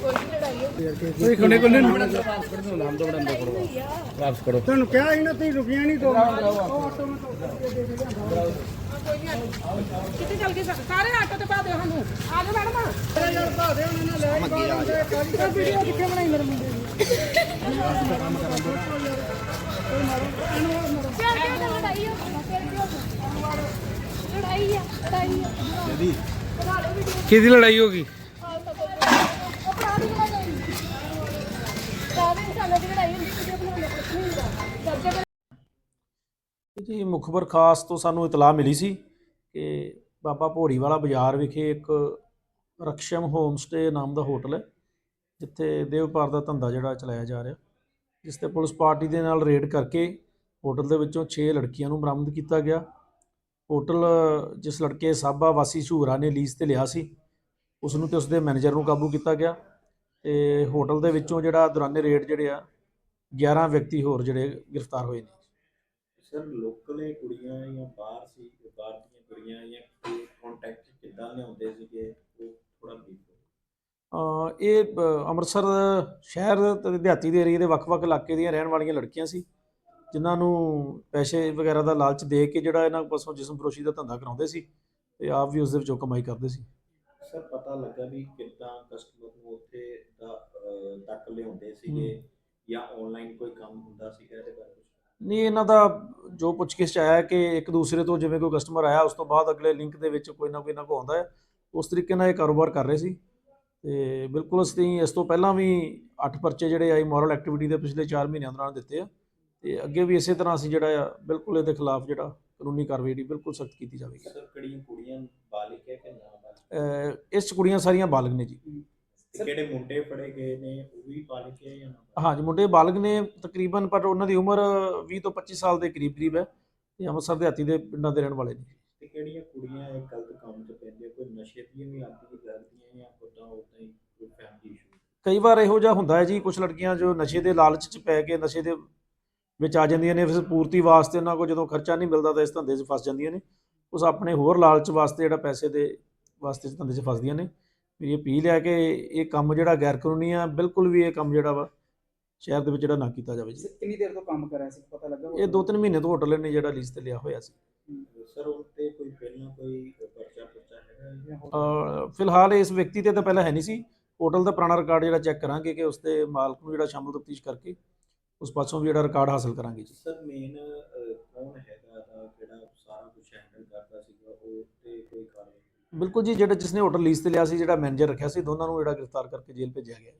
ਤੁਸੀਂ ਕੋਨੇ ਕੋਨੇ ਵਾਪਸ ਕਰੋ। ਤੁਹਾਨੂੰ ਕਿਹਾ ਸੀ ਨਾ ਤੁਸੀਂ ਰੁਕੀਆਂ ਨਹੀਂ ਦੋ ਕਿੱਥੇ ਚੱਲ ਗਏ? ਸਾਰੇ ਆਟੋ ਤੇ ਪਾ ਦਿਓ ਸਾਨੂੰ। ਆ ਜਾਓ ਮੈਡਮ। ਯਾਰ ਭਾ ਦੇ ਉਹਨਾਂ ਨੇ ਲੈ ਮੰਗੀ ਆ ਇਹ ਵੀਡੀਓ ਕਿੱਥੇ ਬਣਾਈ ਮੇਰੇ ਮੁੰਡੇ ਦੀ ਫਿਰ ਕਿਉਂ ਤਾਂ ਲੜਾਈ ਹੋ ਫਿਰ ਕਿਉਂ ਲੜਾਈ ਆ। ਲੜਾਈ ਆ। ਜਦੀ ਬਣਾ ਲਓ ਵੀਡੀਓ ਕਿਹਦੀ ਲੜਾਈ ਹੋ ਗਈ ਉਹ ਭਰਾ ਦੀ ਲੜਾਈ ਕਾਹਦੇ ਇਨਸਾਨਾਂ ਦੀ ਲੜਾਈ ਹੁੰਦੀ ਵੀਡੀਓ ਬਣਾਉਣ ਦਾ ਕੁਛ ਨਹੀਂ ਹੁੰਦਾ ਦਰਜਾ ਜੀ, ਮੁਖਬਰ ਖਾਸ ਤੋਂ ਸਾਨੂੰ ਇਤਲਾਹ ਮਿਲੀ ਸੀ ਕਿ ਬਾਬਾ ਭੋੜੀ ਵਾਲਾ ਬਾਜ਼ਾਰ ਵਿਖੇ ਇੱਕ ਰਕਸ਼ਮ ਹੋਮ ਸਟੇ ਨਾਮ ਦਾ ਹੋਟਲ ਹੈ, ਜਿੱਥੇ ਦੇਵਪਾਰ ਦਾ ਧੰਦਾ ਜਿਹੜਾ ਚਲਾਇਆ ਜਾ ਰਿਹਾ। ਜਿਸ ਤੇ ਪੁਲਿਸ ਪਾਰਟੀ ਦੇ ਨਾਲ ਰੇਡ ਕਰਕੇ ਹੋਟਲ ਦੇ ਵਿੱਚੋਂ 6 ਲੜਕੀਆਂ ਨੂੰ ਬਰਾਮਦ ਕੀਤਾ ਗਿਆ। ਹੋਟਲ ਜਿਸ ਲੜਕੇ ਸਾਬਾ ਵਾਸੀ ਝੂਰਾ ਨੇ ਲੀਜ਼ ਤੇ ਲਿਆ ਸੀ ਉਸ ਨੂੰ ਤੇ ਉਸ ਦੇ ਮੈਨੇਜਰ ਨੂੰ ਕਾਬੂ ਕੀਤਾ ਗਿਆ। ਤੇ ਹੋਟਲ ਦੇ ਵਿੱਚੋਂ ਜਿਹੜਾ ਦੌਰਾਨੇ ਰੇਡ ਜਿਹੜੇ ਆ 11 ਵਿਅਕਤੀ ਹੋਰ ਜਿਹੜੇ ਗ੍ਰਿਫਤਾਰ ਹੋਏ ਨੇ। ਸਰ ਲੋਕਲ ਇਹ ਕੁੜੀਆਂ ਜਾਂ ਬਾਹਰ ਸੀ ਬਾਹਰ ਦੀਆਂ ਕੁੜੀਆਂ ਜਾਂ ਕੰਟੈਕਟ ਕਿੱਦਾਂ ਲਿਆਉਂਦੇ ਸੀਗੇ? ਉਹ ਥੋੜਾ ਬਰੀਫ ਅ, ਇਹ ਅੰਮ੍ਰਿਤਸਰ ਸ਼ਹਿਰ ਤੇ ਦਿਹਾਤੀ ਦੇ ਏਰੀਏ ਦੇ ਵੱਖ-ਵੱਖ ਇਲਾਕੇ ਦੀਆਂ ਰਹਿਣ ਵਾਲੀਆਂ ਲੜਕੀਆਂ ਸੀ ਜਿਨ੍ਹਾਂ ਨੂੰ ਪੈਸੇ ਵਗੈਰਾ ਦਾ ਲਾਲਚ ਦੇ ਕੇ ਜਿਹੜਾ ਇਹਨਾਂ ਪਾਸੋਂ ਜਿਸਮ ਫਰੋਸ਼ੀ ਦਾ ਧੰਦਾ ਕਰਾਉਂਦੇ ਸੀ ਤੇ ਆਪ ਵੀ ਉਸ ਦੇ ਵਿੱਚੋਂ ਕਮਾਈ ਕਰਦੇ ਸੀ। ਸਰ ਪਤਾ ਲੱਗਾ ਵੀ ਕਿੱਦਾਂ ਕਸਟਮਰ ਨੂੰ ਉੱਥੇ ਦਾ ਅਹ, ਤੱਕ ਲਿਆਉਂਦੇ ਸੀਗੇ ਜਾਂ ਆਨਲਾਈਨ ਕੋਈ ਕੰਮ ਹੁੰਦਾ ਸੀਗਾ ਇਹਦੇ ਬਾਰੇ ਕੁਝ ਨਹੀਂ ਇਹਨਾਂ ਦਾ ਜੋ ਪੁੱਛਗਿੱਛ 'ਚ ਆਇਆ ਕਿ ਇੱਕ ਦੂਸਰੇ ਤੋਂ ਜਿਵੇਂ ਕੋਈ ਕਸਟਮਰ ਆਇਆ ਉਸ ਤੋਂ ਬਾਅਦ ਅਗਲੇ ਲਿੰਕ ਦੇ ਵਿੱਚ ਕੋਈ ਨਾ ਕੋਈ ਨਾ ਕੋ ਆਉਂਦਾ ਹੈ। ਉਸ ਤਰੀਕੇ ਨਾਲ ਇਹ ਕਾਰੋਬਾਰ ਕਰ ਰਹੇ ਸੀ। ਤੇ ਬਿਲਕੁਲ ਅਸੀਂ ਇਸ ਤੋਂ ਪਹਿਲਾਂ ਵੀ 8 ਪਰਚੇ ਜਿਹੜੇ ਆਈ ਮੋਰਲ ਐਕਟੀਵਿਟੀ ਦੇ ਪਿਛਲੇ 4 ਮਹੀਨਿਆਂ ਦੌਰਾਨ ਦਿੱਤੇ ਆ। ਤੇ ਅੱਗੇ ਵੀ ਇਸੇ ਤਰ੍ਹਾਂ ਅਸੀਂ ਜਿਹੜਾ ਆ ਬਿਲਕੁਲ ਇਹਦੇ ਖਿਲਾਫ ਜਿਹੜਾ ਕਾਨੂੰਨੀ ਕਾਰਵਾਈ ਜਿਹੜੀ ਬਿਲਕੁਲ ਸਖਤ ਕੀਤੀ ਜਾਵੇਗੀ। ਸਰ ਕਿਹੜੀਆਂ ਕੁੜੀਆਂ ਬਾਲਿਕ ਹੈ ਕਿ ਨਾ ਬਾਲਿਕ ਇਸ ਕੁੜੀਆਂ ਸਾਰੀਆਂ ਬਾਲਗ ਨੇ ਜੀ। ਕਿਹੜੇ ਮੁੰਡੇ ਫੜੇ ਗਏ ਨੇ ਉਹ ਵੀ ਬਾਲਿਕ ਹੈ ਜਾਂ ਨਾ ਹਾਂਜੀ ਮੁੰਡੇ ਬਾਲਗ ਨੇ ਤਕਰੀਬਨ ਪਰ ਉਹਨਾਂ ਦੀ ਉਮਰ 20 ਤੋਂ 25 ਸਾਲ ਦੇ ਕਰੀਬ ਕਰੀਬ ਹੈ ਤੇ ਅੰਮ੍ਰਿਤਸਰ ਦਿਹਾਤੀ ਦੇ ਪਿੰਡਾਂ ਦੇ ਰਹਿਣ ਵਾਲੇ ਨੇ। ਤੇ ਕਿਹੜੀਆਂ ਕੁੜੀਆਂ ਇਹ ਗਲਤ ਕੰਮ 'ਚ ਪੈਂਦੀਆਂ? ਕੋਈ ਨਸ਼ੇ ਦੀਆਂ ਵੀ ਆਦੀ ਕਰਦੀਆਂ ਜਾਂ ਕੋਤਾ ਉਦਾਂ ਹੀ ਕੋਈ ਫੈਮਿਲੀ ਇਸ਼ੂ ਕਈ ਵਾਰ ਇਹੋ ਜਿਹਾ ਹੁੰਦਾ ਹੈ ਜੀ ਕੁਝ ਲੜਕੀਆਂ ਜੋ ਨਸ਼ੇ ਦੇ ਲਾਲਚ 'ਚ ਪੈ ਕੇ ਨਸ਼ੇ ਦੇ ਵਿੱਚ ਆ ਜਾਂਦੀਆਂ ਨੇ ਫਿਰ ਪੂਰਤੀ ਵਾਸਤੇ ਉਹਨਾਂ ਕੋਲ ਜਦੋਂ ਖਰਚਾ ਨਹੀਂ ਮਿਲਦਾ ਤਾਂ ਇਸ ਧੰਦੇ 'ਚ ਫਸ ਜਾਂਦੀਆਂ ਨੇ। ਉਸ ਆਪਣੇ ਹੋਰ ਲਾਲਚ ਵਾਸਤੇ ਜਿਹੜਾ ਪੈਸੇ ਦੇ ਵਾਸਤੇ ਇਸ ਧੰਦੇ 'ਚ ਫਸਦੀਆਂ ਨੇ। ਇਹ ਅਪੀਲ ਹੈ ਕਿ ਇਹ ਕੰਮ ਜਿਹੜਾ ਗੈਰ ਕਾਨੂੰਨੀ ਆ ਬਿਲਕੁਲ ਵੀ ਇਹ ਕੰਮ ਜਿਹੜਾ ਵਾ ਸ਼ਹਿਰ ਦੇ ਵਿੱਚ ਜਿਹੜਾ ਨਾ ਕੀਤਾ ਜਾਵੇ ਜੀ। ਕਿੰਨੀ ਦੇਰ ਤੋਂ ਕੰਮ ਕਰ ਰਿਹਾ ਸੀ? ਪਤਾ ਲੱਗਾ ਇਹ ਦੋ ਤਿੰਨ ਮਹੀਨੇ ਤੋਂ ਹੋਟਲ ਨੇ ਜਿਹੜਾ ਲੀਜ਼ ਤੇ ਲਿਆ ਹੋਇਆ ਸੀ। ਸਰ ਉਹ ਤੇ ਕੋਈ ਪਹਿਲਾਂ ਕੋਈ ਪਰਚਾ ਪਰਚਾ ਹੈਗਾ ਫਿਲਹਾਲ ਇਸ ਵਿਅਕਤੀ ਤੇ ਤਾਂ ਪਹਿਲਾਂ ਹੈ ਨਹੀਂ ਸੀ। ਹੋਟਲ ਦਾ ਪੁਰਾਣਾ ਰਿਕਾਰਡ ਜਿਹੜਾ ਚੈੱਕ ਕਰਾਂਗੇ ਕਿ ਉਸ ਦੇ ਮਾਲਕ ਨੂੰ ਜਿਹੜਾ ਸ਼ਾਮਲ ਤਫਤੀਸ਼ ਕਰਕੇ ਉਸ ਪਾਸੋਂ ਵੀ ਜਿਹੜਾ ਰਿਕਾਰਡ ਹਾਸਲ ਕਰਾਂਗੇ ਜੀ। ਸਰ ਮੇਨ ਕੌਣ ਹੈਗਾ ਦਾ ਜਿਹੜਾ ਸਾਰਾ ਕੁਝ ਹੈਂਡਲ ਕਰਦਾ ਸੀਗਾ ਉਹ ਤੇ ਕੋਈ ਕਾਰਵਾਈ ਬਿਲਕੁਲ ਜੀ ਜਿਹੜਾ ਜਿਸਨੇ ਹੋਟਲ ਲੀਜ਼ ਤੇ ਲਿਆ ਸੀ ਜਿਹੜਾ ਮੈਨੇਜਰ ਰੱਖਿਆ ਸੀ ਦੋਨਾਂ ਨੂੰ ਜਿਹੜਾ ਗ੍ਰਿਫਤਾਰ ਕਰਕੇ ਜੇਲ੍ਹ ਭੇਜਿਆ ਗਿਆ।